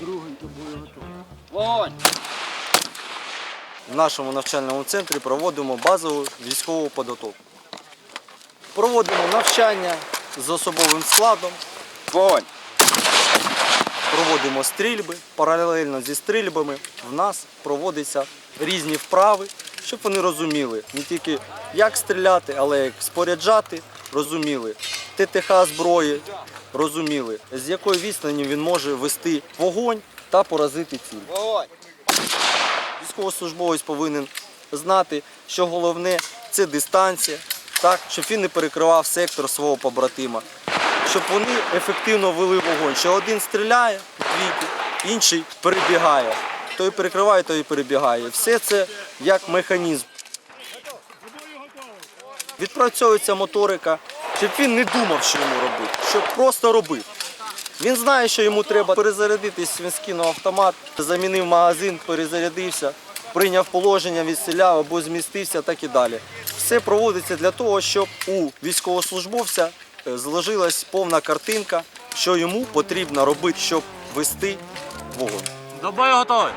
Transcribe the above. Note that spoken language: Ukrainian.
Другий буде готовий. Вогонь! В нашому навчальному центрі проводимо базову військову підготовку. Проводимо навчання з особовим складом. Вогонь! Проводимо стрільби. Паралельно зі стрільбами в нас проводяться різні вправи, щоб вони розуміли не тільки як стріляти, але як споряджати, розуміли ТТХ зброї, розуміли, з якої відстані він може вести вогонь та поразити ціль. Військовослужбовець повинен знати, що головне це дистанція, так, щоб він не перекривав сектор свого побратима, щоб вони ефективно вели вогонь. Що один стріляє двійку, інший перебігає. Той перекриває, той перебігає. Все це як механізм. Відпрацьовується моторика, щоб він не думав, що йому робити, щоб просто робив. Він знає, що йому треба перезарядитись, він скинув автомат, замінив магазин, перезарядився, прийняв положення, відстріляв або змістився, так і далі. Все проводиться для того, щоб у військовослужбовця е, зложилась повна картинка, що йому потрібно робити, щоб вести вогонь. До бою готовий.